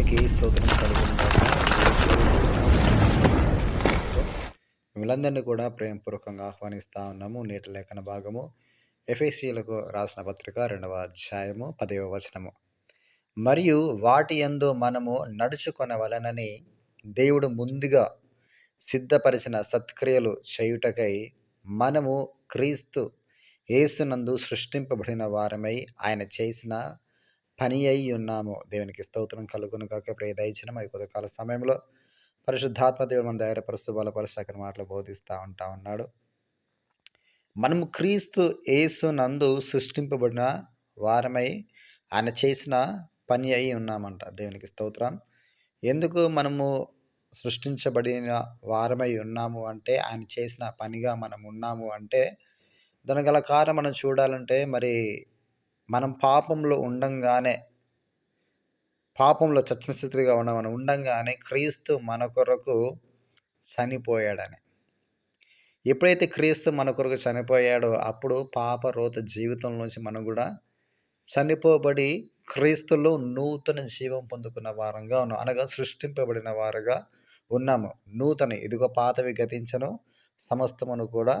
దేవునికి స్తోత్రం మిమ్మల్ందరినీ కూడా ప్రేమపూర్వకంగా ఆహ్వానిస్తా ఉన్నాము. నేటి లేఖన భాగము ఎఫ్ఎస్సీలకు రాసిన పత్రిక రెండవ అధ్యాయము పదవ వచనము. మరియు వాటి యందు మనము నడుచుకొనవలనని దేవుడు ముందుగా సిద్ధపరిచిన సత్క్రియలు చేయుటకై మనము క్రీస్తు యేసునందు సృష్టింపబడిన వారమై ఆయన చేసిన పని అయి ఉన్నాము. దేవునికి స్తోత్రం కలుగును కాక ప్రేదయించిన దయచిన ఈ కొద్దికాల సమయంలో పరిశుద్ధాత్మ దేవుడు మన ధైర్యపరుస్తూ బలపరుస్తాకని మాటలు బోధిస్తూ ఉంటా ఉన్నాడు. మనము క్రీస్తు యేసు నందు సృష్టింపబడిన వారమై ఆయన చేసిన పని అయి ఉన్నామంట దేవునికి స్తోత్రం. ఎందుకు మనము సృష్టించబడిన వారమై ఉన్నాము అంటే ఆయన చేసిన పనిగా మనం ఉన్నాము అంటే దాని గల కారణం మనం చూడాలంటే మరి మనం పాపంలో ఉండంగానే పాపంలో చచ్చిన స్థితిగా ఉండమని ఉండంగానే క్రీస్తు మన కొరకు చనిపోయాడని. ఎప్పుడైతే క్రీస్తు మన కొరకు చనిపోయాడో అప్పుడు పాప రోత జీవితం నుంచి మనం కూడా చనిపోబడి క్రీస్తులో నూతన జీవం పొందుకున్న వారంగా ఉన్నాం. అనగా సృష్టింపబడిన వారుగా ఉన్నాము. నూతన ఇదిగో పాతవి గతించను సమస్తమును కూడా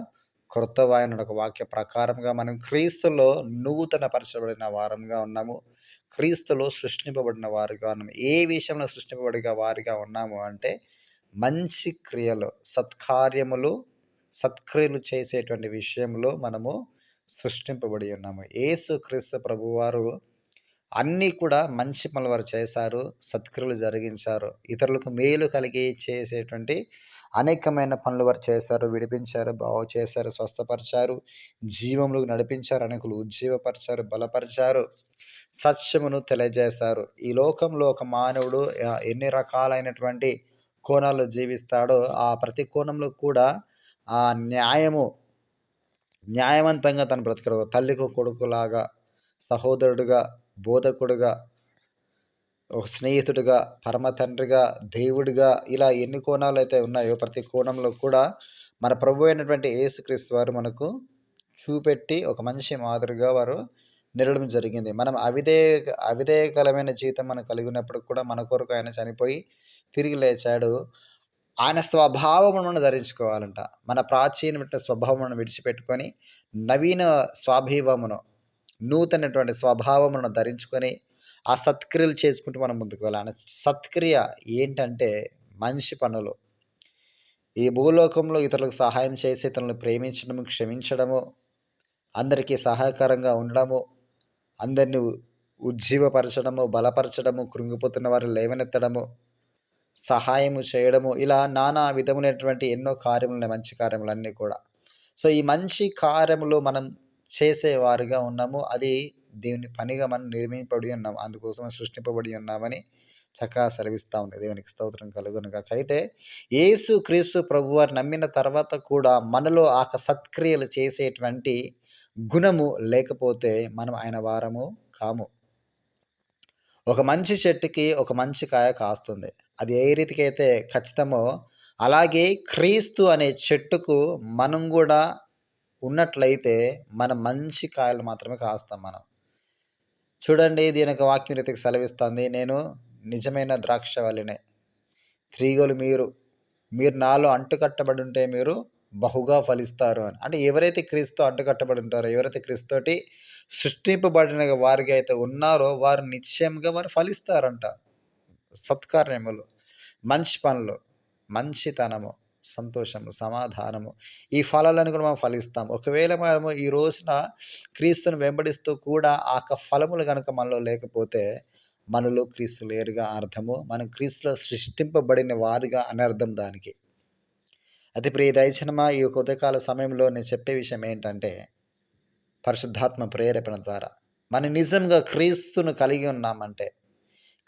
క్రొత్తవాయన ఒక వాక్య ప్రకారంగా మనం క్రీస్తులో నూతన పరచబడిన వారంగా ఉన్నాము. క్రీస్తులో సృష్టింపబడిన వారుగా ఉన్నాము. ఏ విషయంలో సృష్టింపబడిన వారిగా ఉన్నాము అంటే మంచి క్రియలు సత్కార్యములు సత్క్రియలు చేసేటువంటి విషయంలో మనము సృష్టింపబడి ఉన్నాము. ఏసు క్రీస్తు ప్రభువారు అన్నీ కూడా మంచి పనులు వారు చేశారు సత్క్రియలు జరిగించారు. ఇతరులకు మేలు కలిగి చేసేటువంటి అనేకమైన పనులు వారు చేశారు విడిపించారు బాగు చేశారు స్వస్థపరిచారు జీవములకు నడిపించారు అనేకులు ఉజ్జీవపరిచారు బలపరిచారు సత్యమును తెలియజేశారు. ఈ లోకంలో ఒక మానవుడు ఎన్ని రకాలైనటువంటి కోణాల్లో జీవిస్తాడో ఆ ప్రతి కోణంలో కూడా ఆ న్యాయము న్యాయవంతంగా తను బ్రతకడు. తల్లికి కొడుకులాగా సహోదరుడుగా బోధకుడుగా ఒక స్నేహితుడిగా పరమ తండ్రిగా దేవుడిగా ఇలా ఎన్ని కోణాలు అయితే ఉన్నాయో ప్రతి కోణంలో కూడా మన ప్రభు అయినటువంటి యేసుక్రీస్తు వారు మనకు చూపెట్టి ఒక మంచి మాదిరిగా వారు నిలడం జరిగింది. మనం అవిధేయ అవిధేయకరమైన జీవితం మనం కలిగి ఉన్నప్పుడు కూడా మన కొరకు ఆయన చనిపోయి తిరిగి లేచాడు. ఆయన స్వభావమును ధరించుకోవాలంట. మన ప్రాచీనమైన స్వభావమును విడిచిపెట్టుకొని నవీన స్వాభీవమును నూతనటువంటి స్వభావమును ధరించుకొని ఆ సత్క్రియలు చేసుకుంటూ మనం ముందుకు వెళ్ళాలి. సత్క్రియ ఏంటంటే మనిషి పనులు. ఈ భూలోకంలో ఇతరులకు సహాయం చేసి ఇతరులను ప్రేమించడము క్షమించడము అందరికీ సహాయకరంగా ఉండడము అందరినీ ఉజ్జీవపరచడము బలపరచడము కృంగిపోతున్న వారు లేవనెత్తడము సహాయము చేయడము ఇలా నానా విధములైనటువంటి ఎన్నో కార్యములు మంచి కార్యములన్నీ కూడా. సో ఈ మంచి కార్యములు మనం చేసేవారుగా ఉన్నాము. అది దేవుని పనిగా మనం నిర్మింపబడి ఉన్నాం. అందుకోసం సృష్టింపబడి ఉన్నామని చక్కగా సెలవిస్తూ ఉంది. దేవునికి స్తోత్రం కలుగునుగా అయితే యేసు క్రీస్తు ప్రభు వారు నమ్మిన తర్వాత కూడా మనలో ఆ సత్క్రియలు చేసేటువంటి గుణము లేకపోతే మనం ఆయన వారము కాము. ఒక మంచి చెట్టుకి ఒక మంచి కాయ కాస్తుంది. అది ఏ రీతికైతే ఖచ్చితమో అలాగే క్రీస్తు అనే చెట్టుకు మనం కూడా ఉన్నట్లయితే మన మంచి కాయలు మాత్రమే కాస్తాం మనం. చూడండి దీనికి వాక్యం రీతికి సెలవిస్తుంది. నేను నిజమైన ద్రాక్ష వలనే త్రీగోలు మీరు మీరు నాలో అంటుకట్టబడి ఉంటే మీరు బహుగా ఫలిస్తారు అని. అంటే ఎవరైతే క్రీస్తు అంటుకట్టబడి ఉంటారో ఎవరైతే క్రీస్తుతోటి సృష్టింపబడిన వారికి అయితే ఉన్నారో వారు నిశ్చయంగా వారు ఫలిస్తారంట. సత్కార్యములు మంచి పనులు మంచితనము. సంతోషము సమాధానము. ఈ ఫలాలను కూడా మనం ఫలిస్తాం. ఒకవేళ మనము ఈ రోజున క్రీస్తుని వెంబడిస్తూ కూడా ఆ ఫలములు కనుక మనలో లేకపోతే మనలో క్రీస్తు లేరుగా అర్థము మనం క్రీస్తులో సృష్టింపబడిన వారుగా అనర్థం దానికి. అతి ప్రియ దయచనమా ఈ ఉదయకాల సమయంలో నేను చెప్పే విషయం ఏంటంటే పరిశుద్ధాత్మ ప్రేరేపణ ద్వారా. మనం నిజంగా క్రీస్తును కలిగి ఉన్నామంటే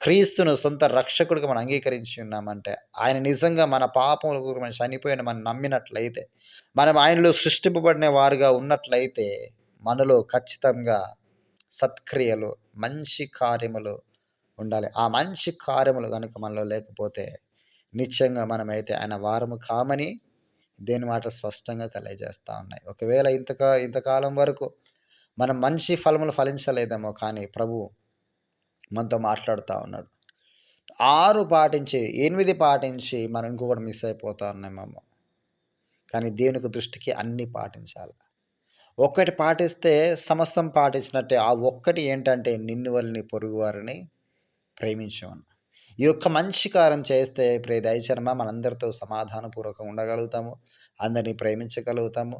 క్రీస్తును సొంత రక్షకుడిగా మనం అంగీకరించి ఉన్నామంటే ఆయన నిజంగా మన పాపములకు మనం చనిపోయిన మనం నమ్మినట్లయితే మనం ఆయనలో సృష్టింపబడిన వారుగా ఉన్నట్లయితే మనలో ఖచ్చితంగా సత్క్రియలు మంచి కార్యములు ఉండాలి. ఆ మంచి కార్యములు కనుక మనలో లేకపోతే నిత్యంగా మనమైతే ఆయన వారము కామని దేని మాట స్పష్టంగా తెలియజేస్తూ ఉన్నాయి. ఒకవేళ ఇంతకా ఇంతకాలం వరకు మనం మంచి ఫలములు ఫలించలేదేమో కానీ ప్రభు మనతో మాట్లాడుతూ ఉన్నాడు. ఆరు పాటించి ఎనిమిది పాటించి మనం ఇంకొకటి మిస్ అయిపోతా ఉన్నామేమో కానీ దేవునికి దృష్టికి అన్నీ పాటించాలి. ఒక్కటి పాటిస్తే సమస్తం పాటించినట్టే ఆ ఒక్కటి ఏంటంటే నిన్ను వల్లని పొరుగు వారిని ప్రేమించమని ఈ యొక్క మంచి కార్యం చేస్తే ప్రే దయచర్మ మనందరితో సమాధానపూర్వకంగా ఉండగలుగుతాము అందరినీ ప్రేమించగలుగుతాము.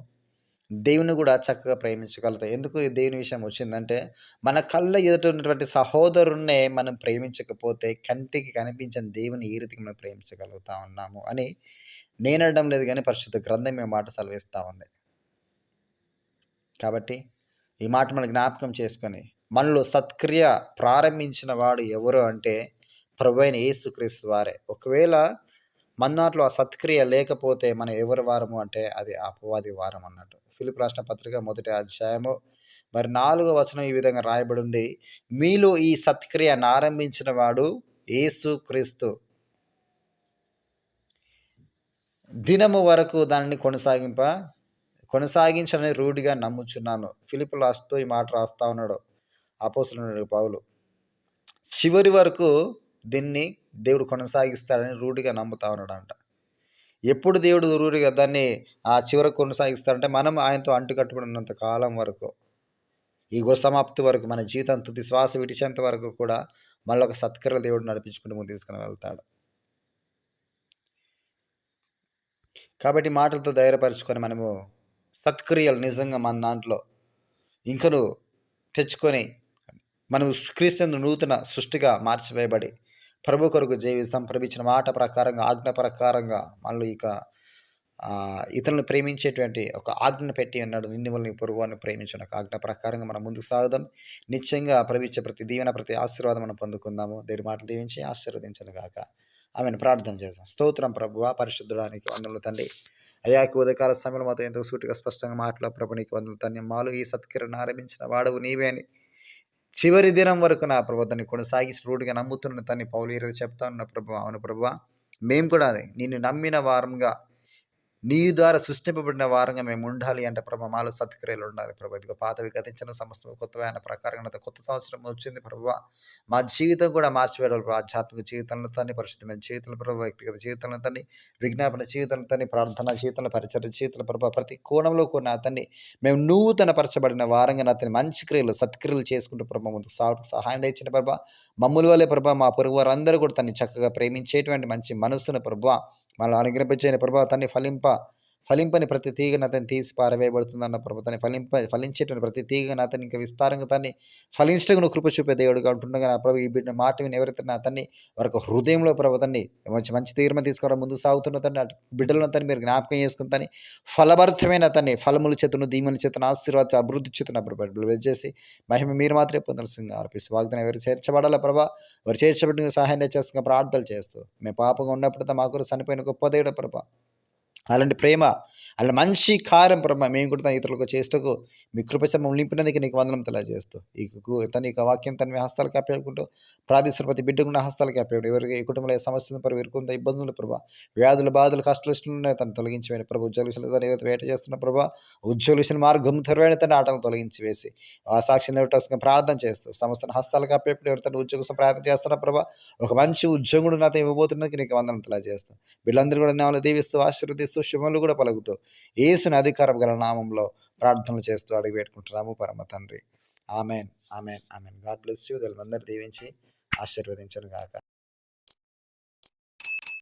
దేవుని కూడా చక్కగా ప్రేమించగలుగుతాం. ఎందుకు ఈ దేవుని విషయం వచ్చిందంటే మన కళ్ళ ఎదుట ఉన్నటువంటి సహోదరుణ్ణే మనం ప్రేమించకపోతే కంటికి కనిపించిన దేవుని ఈ రీతికి మనం ప్రేమించగలుగుతా ఉన్నాము అని నేనడం లేదు కానీ పరిశుద్ధ గ్రంథం ఈ మాట సెలవిస్తూ ఉంది. కాబట్టి ఈ మాట మనం జ్ఞాపకం చేసుకొని మనలో సత్క్రియ ప్రారంభించిన వాడు ఎవరు అంటే ప్రభు అయిన యేసుక్రీస్తు వారే. ఒకవేళ మన దాంట్లో ఆ సత్క్రియ లేకపోతే మనం ఎవరి వారము అంటే అది అపవాది వారం అన్నట్టు ఫిలిప్ రాష్ట్ర పత్రిక మొదటి అధ్యాయము. మరి నాలుగో వచనం ఈ విధంగా రాయబడి ఉంది మీలో ఈ సత్క్రియను ఆరంభించిన వాడు యేసు క్రీస్తు. దినము వరకు దానిని కొనసాగింప కొనసాగించని రూఢిగా నమ్ముచున్నాను. ఫిలిప్ రాస్తూ ఈ మాట రాస్తా ఉన్నాడు ఆపోసులు పావులు చివరి వరకు దీన్ని దేవుడు కొనసాగిస్తాడని రూఢిగా నమ్ముతా ఉన్నాడంట. ఎప్పుడు దేవుడు రూఢిగా దాన్ని ఆ చివరకు కొనసాగిస్తాడంటే మనం ఆయనతో అంటుకట్టుబడి ఉన్నంత కాలం వరకు ఈ సమాప్తి వరకు మన జీవితం తుది శ్వాస విడిచేంత వరకు కూడా మళ్ళీ ఒక సత్కర దేవుడు నడిపించుకుంటూ ముందు తీసుకుని వెళ్తాడు. కాబట్టి మాటలతో ధైర్యపరచుకొని మనము సత్క్రియలు నిజంగా మన దాంట్లో ఇంకను తెచ్చుకొని మనం క్రీస్తుని నూతన సృష్టిగా మార్చివేయబడి ప్రభు కొరకు జీవిస్తాం. ప్రభు మాట ప్రకారంగా ఆజ్ఞ ప్రకారంగా మనలో ఇక ఇతరులను ప్రేమించేటువంటి ఒక ఆజ్ఞ పెట్టి అన్నాడు నిన్ను వల్ల పొరుగు అని ప్రేమించిన ఒక ఆజ్ఞ ప్రకారంగా మనం ముందుకు సాగుదాం. నిశ్చయంగా ప్రవించే ప్రతి దీవెన ప్రతి ఆశీర్వాదం మనం పొందుకుందాము. దేవుడి మాటలు దీవించి ఆశీర్వదించను గాక. ఆమెను. ప్రార్థన చేస్తాం స్తోత్రం ప్రభువ పరిశుద్ధడానికి వందలు తండ్రి. అయాకి ఉదయకాల సమయంలో మాతో ఎంతో సూటిగా స్పష్టంగా మాట్లాడు ప్రభు నీకు వందలు తండ్రి. మాలు ఈ సత్కిరణ ఆరంభించిన వాడవు నీవే అని చివరి దినం వరకు నా ప్రభు దాన్ని కొనసాగి రూఢిగా నమ్ముతున్న తన్ని పౌలు ఈరోజు చెప్తా ఉన్న ప్రభు అవును ప్రభు. మేము కూడా నిన్ను నమ్మిన వారంగా నీ ద్వారా సృష్టింపబడిన వారంగా మేము ఉండాలి అంటే ప్రభ మాలో సత్క్రియలు ఉండాలి ప్రభు. ఇదిగో పాతవి గతించిన కొత్త ఆయన ప్రకారంగా కొత్త సంవత్సరం వచ్చింది ప్రభు. మా జీవితం కూడా మార్చివేయాలి ఆధ్యాత్మిక జీవితంలో తన్ని పరిశుద్ధమైన జీవితంలో ప్రభు. వ్యక్తిగత జీవితంలో తన్ని విజ్ఞాపన జీవితంలో తన్ని ప్రార్థన జీవితంలో పరిచయ జీవితంలో ప్రభు. ప్రతి కోణంలో కూడా అతన్ని మేము నూతన పరచబడిన వారంగా అతని మంచి క్రియలు సత్క్రియలు చేసుకుంటూ ప్రభు ముందుకు సాగు సహాయం ఇచ్చిన ప్రభా. మమ్ముల వల్లే ప్రభా మా పొరుగు వారందరూ కూడా తన్ని చక్కగా ప్రేమించేటువంటి మంచి మనస్సును ప్రభు మనల్ని అనుగ్రహించని ప్రభావ తన్ని ఫలింప. ఫలింపని ప్రతి తీగను అతను తీసి పారవేయబడుతుందన్న ప్రభు ఫలింప ఫలించేటువంటి ప్రతి తీగను అతను ఇంకా విస్తారంగా తన్ని ఫలించటకు కృప చూపే దేవుడుగా ఉంటుండగా నా ప్రభు ఈ బిడ్డ మాట విని ఎవరైతే అతన్ని వారికి హృదయంలో ప్రభుత్వాన్ని మంచి మంచి తీర్మానం తీసుకోవడం ముందు సాగుతున్న తన్ని బిడ్డలను తను మీరు జ్ఞాపకం చేసుకుంటాని ఫలభరితమైన తన్ని ఫలముల చేతును దీముల చేతును ఆశీర్వాద అభివృద్ధి చేతున్న ప్రభు చేసి మహిమ మీరు మాత్రమే పొందాల్సిందిగా ఆర్పిస్తూ వాగ్దానం ఎవరు చేర్చబడాల ప్రభా? వారు చేర్చబడిన సహాయం చేసుకుని ప్రార్థనలు చేస్తూ మేము పాపంగా ఉన్నప్పుడు మా గురు చనిపోయిన గొప్ప దేవుడు ప్రభా. అలాంటి ప్రేమ అలాంటి మంచి కార్యం ప్రభ మేము కూడా ఇతరులకు చేస్తూ మీ కృపచమం నింపినందుకు నీకు వందనం తెలియజేస్తూ ఈ తన యొక్క వాక్యం తన హస్తాలకు అప్పేకుంటూ ప్రాదేశిక ప్రతి బిడ్డకున్న హస్తాలకి అప్పేయడం ఎవరికి ఈ కుటుంబంలో సమస్యలు పరు వీరుకుందా ఇబ్బందులు ప్రభా వ్యాధులు బాధలు కష్టాలు తను తొలగించి ప్రభు ఉద్యోగులు తను ఏదైతే వేట చేస్తున్న ప్రభా ఉద్యోగులు మార్గం తెరవైన తన ఆటను తొలగించి వేసి ఆ సాక్షి నివటాల్సిన ప్రార్థన చేస్తూ సంస్థను హస్తాలకు అప్పేప్పుడు ఎవరు తన ఉద్యోగం ప్రార్థన చేస్తున్న ప్రభా ఒక మంచి ఉద్యోగుడు నాతో ఇవ్వబోతున్నది నీకు వందనం తెలియజేస్తాం వీళ్ళందరూ కూడా నేను దీవిస్తూ ఆశీర్వదిస్తూ శుభములు కూడా పలుకుతూ ఏసుని అధికారం గల నామంలో ప్రార్థనలు చేస్తూ అడిగి పెట్టుకుంటున్నాము పరమ తండ్రి. Amen amen amen. God bless you. అందరు దీవించి ఆశీర్వదించను గాక